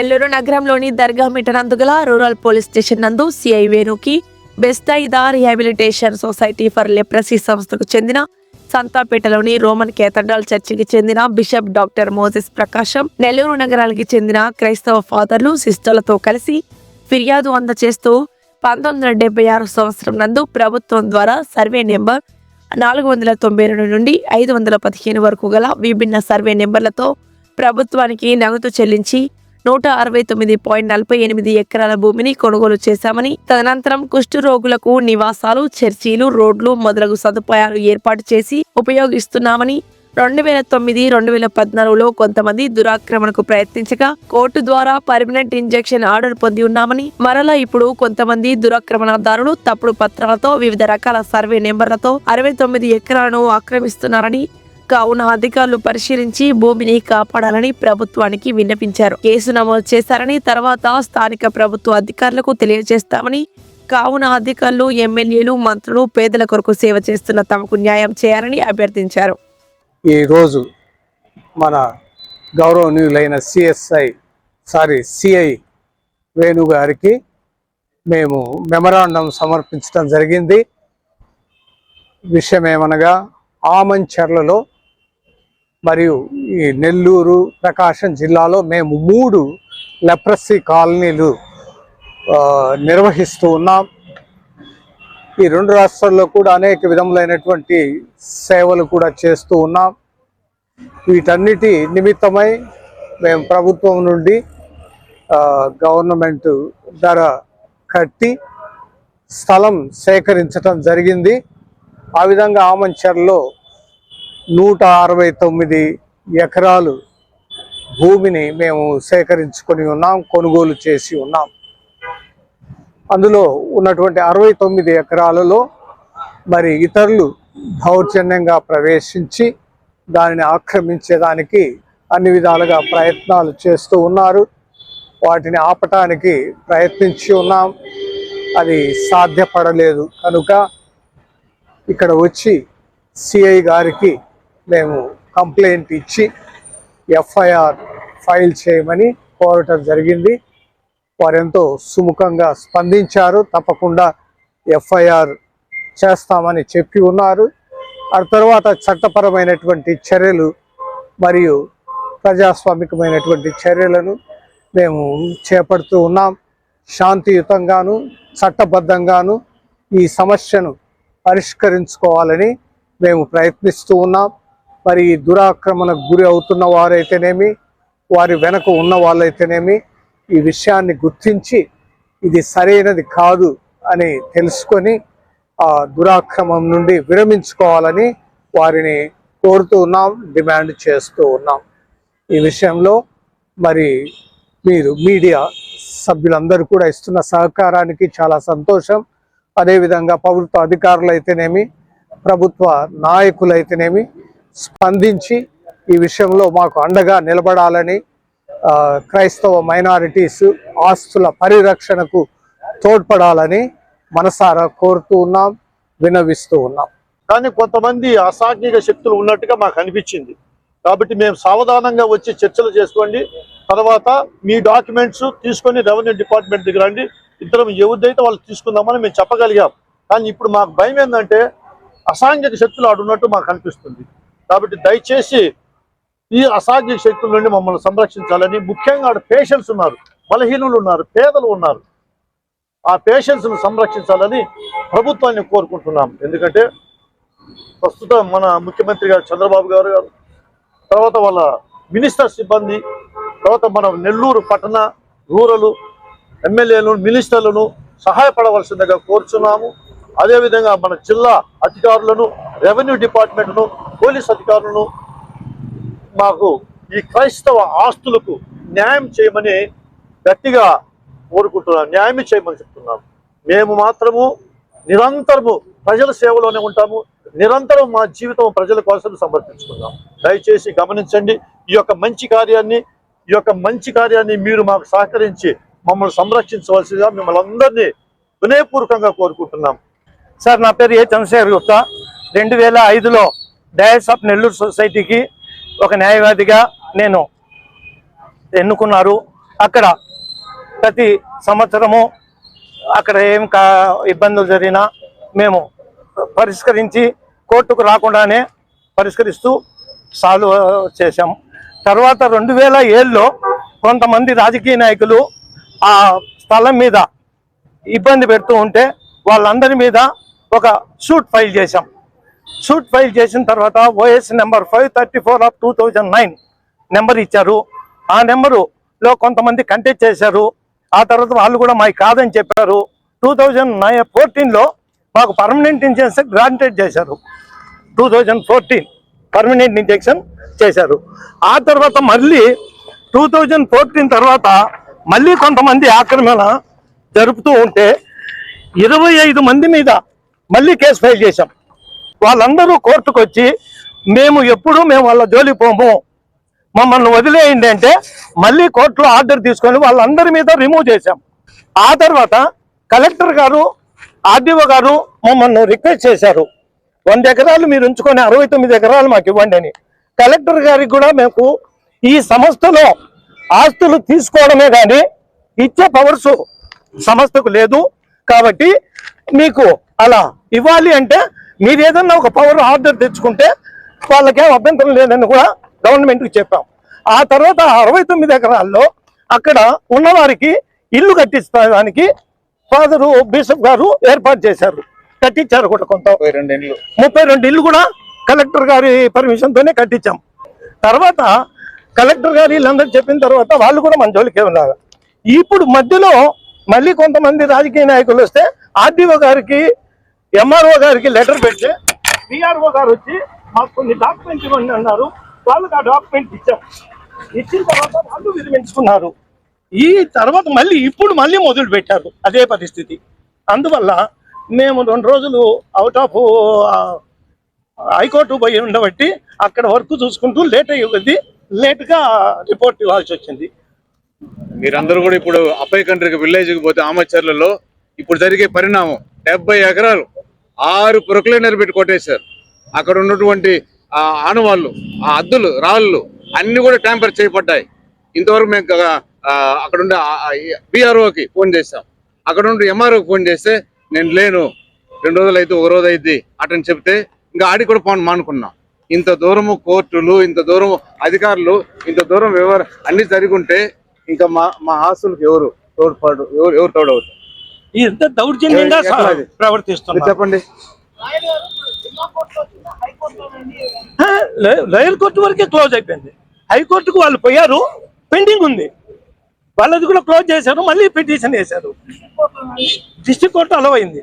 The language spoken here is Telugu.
నెల్లూరు నగరంలోని దర్గా మిటనందుగల రూరల్ పోలీస్ స్టేషన్ నందు CI వేణుకి Bethesda rehabilitation society for leprosy సంస్థకు చెందిన సంతాపేటలోని రోమన్ కేథడ్రాల్ చర్చికి చెందిన bishop doctor Moses Prakasam Nellore నగరానికి చెందిన క్రైస్తవ ఫాదర్లు సిస్టర్లతో కలిసి ఫిర్యాదు అందచేస్తూ పంతొమ్మిది వందల డెబ్బై ఆరు సంవత్సరం నందు ప్రభుత్వం ద్వారా సర్వే నెంబర్ నాలుగు వందల తొంభై రెండు నుండి ఐదు వందల పదిహేను వరకు గల విభిన్న సర్వే నెంబర్లతో ప్రభుత్వానికి నగదు చెల్లించి నూట అరవై తొమ్మిది పాయింట్ నలభై ఎనిమిది ఎకరాల భూమిని కొనుగోలు చేశామని తదనంతరం కుష్టు రోగులకు నివాసాలు చర్చీలు రోడ్లు మొదలగు సదుపాయాలు ఏర్పాటు చేసి ఉపయోగిస్తున్నామని రెండు వేల తొమ్మిది రెండు వేల పద్నాలుగులో కొంతమంది దురాక్రమణకు ప్రయత్నించగా కోర్టు ద్వారా పర్మనెంట్ ఇంజెక్షన్ ఆర్డర్ పొంది ఉన్నామని మరలా ఇప్పుడు కొంతమంది దురాక్రమణదారులు తప్పుడు పత్రాలతో వివిధ రకాల సర్వే నెంబర్లతో అరవై తొమ్మిది ఎకరాలను ఆక్రమిస్తున్నారని కావున అధికారులు పరిశీలించి భూమిని కాపాడాలని ప్రభుత్వానికి విన్నపించారు కేసు నమోదు చేశారని తర్వాత స్థానిక ప్రభుత్వ అధికారులకు తెలియజేస్తామని కావున అధికారులు ఎమ్మెల్యేలు మంత్రులు పేదల కొరకు సేవ చేస్తున్న తమకు న్యాయం చేయాలని అభ్యర్థించారు. ఈరోజు మన గౌరవనీయులైన సిఎస్ఐ సారీ సిఐ వేణు గారికి మేము మెమరాండం సమర్పించడం జరిగింది. విషయం ఏమనగా ఆమంచర్లలో మరియు ఈ నెల్లూరు ప్రకాశం జిల్లాలో మేము మూడు లెప్రసీ కాలనీలు నిర్వహిస్తూ ఉన్నాం. ఈ రెండు రాష్ట్రాల్లో కూడా అనేక విధములైనటువంటి సేవలు కూడా చేస్తూ ఉన్నాం. వీటన్నిటి నిమిత్తమై మేము ప్రభుత్వం నుండి గవర్నమెంట్ ధర కట్టి స్థలం సేకరించటం జరిగింది. ఆ విధంగా ఆమంచర్లో నూట అరవై తొమ్మిది ఎకరాలు భూమిని మేము సేకరించుకొని ఉన్నాం కొనుగోలు చేసి ఉన్నాం. అందులో ఉన్నటువంటి అరవై తొమ్మిది ఎకరాలలో మరి ఇతరులు దౌర్జన్యంగా ప్రవేశించి దానిని ఆక్రమించేదానికి అన్ని విధాలుగా ప్రయత్నాలు చేస్తూ ఉన్నారు. వాటిని ఆపటానికి ప్రయత్నించి ఉన్నాం. అది సాధ్యపడలేదు. కనుక ఇక్కడ వచ్చి సిఐ గారికి మేము కంప్లైంట్ ఇచ్చి ఎఫ్ఐఆర్ ఫైల్ చేయమని కోరటం జరిగింది. వారెంతో సుముఖంగా స్పందించారు. తప్పకుండా ఎఫ్ఐఆర్ చేస్తామని చెప్పి ఉన్నారు. ఆ తర్వాత చట్టపరమైనటువంటి చర్యలు మరియు ప్రజాస్వామికమైనటువంటి చర్యలను మేము చేపడుతూ ఉన్నాం. శాంతియుతంగాను చట్టబద్ధంగాను ఈ సమస్యను పరిష్కరించుకోవాలని మేము ప్రయత్నిస్తూ ఉన్నాం. మరి ఈ దురాక్రమణకు గురి అవుతున్న వారైతేనేమి వారి వెనక ఉన్న వాళ్ళైతేనేమి ఈ విషయాన్ని గుర్తించి ఇది సరైనది కాదు అని తెలుసుకొని ఆ దురాక్రమం నుండి విరమించుకోవాలని వారిని కోరుతూ ఉన్నాం డిమాండ్ చేస్తూ ఉన్నాం. ఈ విషయంలో మరి మీరు మీడియా సభ్యులందరూ కూడా ఇస్తున్న సహకారానికి చాలా సంతోషం. అదేవిధంగా ప్రభుత్వ అధికారులు అయితేనేమి ప్రభుత్వ నాయకులైతేనేమి స్పందించి ఈ విషయంలో మాకు అండగా నిలబడాలని క్రైస్తవ మైనారిటీస్ ఆస్తుల పరిరక్షణకు తోడ్పడాలని మనసారా కోరుతూ ఉన్నాం వినవిస్తూ ఉన్నాం. కానీ కొంతమంది అసాంఘిక శక్తులు ఉన్నట్టుగా మాకు అనిపించింది. కాబట్టి మేము సావధానంగా వచ్చి చర్చలు చేసుకోండి. తర్వాత మీ డాక్యుమెంట్స్ తీసుకొని రెవెన్యూ డిపార్ట్మెంట్ దగ్గర అండి ఇద్దరం ఎవరిదైతే వాళ్ళు తీసుకుందామని మేము చెప్పగలిగాం. కానీ ఇప్పుడు మాకు భయం ఏంటంటే అసాంఘిక శక్తులు ఆడున్నట్టు మాకు అనిపిస్తుంది. కాబట్టి దయచేసి ఈ అసాధ్య శక్తుల నుండి మమ్మల్ని సంరక్షించాలని ముఖ్యంగా ఆడ పేషెంట్స్ ఉన్నారు బలహీనులు ఉన్నారు పేదలు ఉన్నారు. ఆ పేషెంట్స్ను సంరక్షించాలని ప్రభుత్వాన్ని కోరుకుంటున్నాం. ఎందుకంటే ప్రస్తుతం మన ముఖ్యమంత్రి గారు చంద్రబాబు గారు గారు తర్వాత వాళ్ళ మినిస్టర్ సిబ్బంది తర్వాత మన నెల్లూరు పట్టణ రూరల్ ఎమ్మెల్యేలను మినిస్టర్లను సహాయపడవలసిందిగా కోరుచున్నాము. అదేవిధంగా మన జిల్లా అధికారులను రెవెన్యూ డిపార్ట్మెంట్ను పోలీస్ అధికారులను మాకు ఈ క్రైస్తవ ఆస్తులకు న్యాయం చేయమని గట్టిగా కోరుకుంటున్నాం న్యాయం చేయమని చెప్తున్నాం. మేము మాత్రము నిరంతరము ప్రజల సేవలోనే ఉంటాము నిరంతరం మా జీవితం ప్రజల కోసం సమర్పించుకుందాం. దయచేసి గమనించండి ఈ యొక్క మంచి కార్యాన్ని ఈ యొక్క మంచి కార్యాన్ని మీరు మాకు సహకరించి మమ్మల్ని సంరక్షించవలసిందిగా మిమ్మల్ని అందరినీ వినయపూర్వకంగా కోరుకుంటున్నాం. సార్ నా పేరు ఏ చంద్రశేఖర్ గుప్తా. రెండు వేల ఐదులో డయాస్ ఆఫ్ నెల్లూరు సొసైటీకి ఒక న్యాయవాదిగా నేను ఎన్నుకున్నారు. అక్కడ ప్రతి సంవత్సరము అక్కడ ఏం కా ఇబ్బందులు జరిగినా మేము పరిష్కరించి కోర్టుకు రాకుండానే పరిష్కరిస్తూ సాల్వ్ చేశాం. తర్వాత రెండు వేల ఏళ్ళలో కొంతమంది రాజకీయ నాయకులు ఆ స్థలం మీద ఇబ్బంది పెడుతూ ఉంటే వాళ్ళందరి మీద ఒక షూట్ ఫైల్ చేశాం. షూట్ ఫైల్ చేసిన తర్వాత OS number five thirty four of two thousand nine number ఇచ్చారు. ఆ నెంబరులో కొంతమంది కంటెక్ట్ చేశారు. ఆ తర్వాత వాళ్ళు కూడా మాకు కాదని చెప్పారు. టూ థౌజండ్ నైన్ ఫోర్టీన్లో మాకు పర్మనెంట్ ఇంజెక్షన్ గ్రాంటెడ్ చేశారు. Two thousand fourteen permanent injunction చేశారు. ఆ తర్వాత మళ్ళీ టూ థౌజండ్ ఫోర్టీన్ తర్వాత మళ్ళీ కొంతమంది ఆక్రమణ జరుపుతూ ఉంటే ఇరవై ఐదు మంది మీద మళ్ళీ కేసు ఫైల్ చేశాం. వాళ్ళందరూ కోర్టుకు వచ్చి మేము ఎప్పుడు మేము వాళ్ళ జోలికి పోము. మమ్మల్ని వదిలేయండి అంటే మళ్ళీ కోర్టులో ఆర్డర్ తీసుకొని వాళ్ళందరి మీద రిమూవ్ చేశాం. ఆ తర్వాత కలెక్టర్ గారు ఆర్డీఓ గారు మమ్మల్ని రిక్వెస్ట్ చేశారు. వంద ఎకరాలు మీరు ఉంచుకొని అరవై తొమ్మిది ఎకరాలు మాకు ఇవ్వండి అని. కలెక్టర్ గారికి కూడా మేము ఈ సంస్థలో ఆస్తులు తీసుకోవడమే కానీ ఇచ్చే పవర్స్ సంస్థకు లేదు. కాబట్టి మీకు అలా ఇవ్వాలి అంటే మీరు ఏదన్నా ఒక పవర్ ఆర్డర్ తెచ్చుకుంటే వాళ్ళకేం అభ్యంతరం లేదని కూడా గవర్నమెంట్కి చెప్పాం. ఆ తర్వాత అరవై తొమ్మిది ఎకరాల్లో అక్కడ ఉన్నవారికి ఇల్లు కట్టించడానికి ఫాదరు బిషప్ గారు ఏర్పాటు చేశారు. కట్టించారు కూడా కొంత. ముప్పై రెండు ఇల్లు. కూడా కలెక్టర్ గారి పర్మిషన్ తోనే కట్టించాం. తర్వాత కలెక్టర్ గారు వీళ్ళందరూ చెప్పిన తర్వాత వాళ్ళు కూడా మన జోలికి ఉన్నారు. ఇప్పుడు మధ్యలో మళ్ళీ కొంతమంది రాజకీయ నాయకులు వస్తే ఆర్డీఓ గారికి ఎంఆర్ఓ గారికి లెటర్ పెడితే పిఆర్ఓ గారు వచ్చి మాకు కొన్ని డాక్యుమెంట్ ఇవ్వండి అన్నారు. వాళ్ళకి ఆ డాక్యుమెంట్ ఇచ్చాం. ఇచ్చిన తర్వాత వాళ్ళు విరమించుకున్నారు. ఈ తర్వాత మళ్ళీ ఇప్పుడు మళ్ళీ మొదలు పెట్టారు అదే పరిస్థితి. అందువల్ల మేము రెండు రోజులు అవుట్ ఆఫ్ హైకోర్టు పోయి ఉండబట్టి అక్కడ వర్క్ చూసుకుంటూ లేట్ అయ్యింది లేట్గా రిపోర్ట్ ఇవ్వాల్సి వచ్చింది. మీరందరూ కూడా ఇప్పుడు అప్పయ్య కంట్రీకి విలేజ్కి పోతే ఆమచర్లలో ఇప్పుడు జరిగే పరిణామం డెబ్బై ఎకరాలు ఆరు ప్రొక్లైనర్ పెట్టి కొట్టేశారు. అక్కడ ఉన్నటువంటి ఆ ఆనవాళ్ళు ఆ అద్దులు రాళ్ళు అన్ని కూడా ట్యాంపర్ చేయబడ్డాయి. ఇంతవరకు మేము ఆ, అక్కడ ఉండే బీఆర్ఓకి ఫోన్ చేశాం. అక్కడ ఉండే ఎంఆర్ఓకి ఫోన్ చేస్తే నేను లేను. రెండు రోజులు అయితే ఒక రోజు అయింది అటని చెప్తే ఇంకా ఆడి కూడా ఫోన్ మానుకున్నాం. ఇంత దూరము కోర్టులు ఇంత దూరము అధికారులు ఇంత దూరం వ్యవహారం అన్ని జరిగి ఉంటే ఇంకా మా మా ఆస్తులకు ఎవరు తోడ్పాటు ఎవరు ఎవరు తోడవుతారు? ఇంత దౌర్జన్యంగా ప్రవర్తిస్తున్నారు? చెప్పండి. లోయర్ కోర్టు వరకే క్లోజ్ అయిపోయింది. హైకోర్టుకు వాళ్ళు పోయారు పెండింగ్ ఉంది. వాళ్ళది కూడా క్లోజ్ చేశారు మళ్ళీ పిటిషన్ వేశారు. డిస్ట్రిక్ట్ కోర్టు అలవ్ అయింది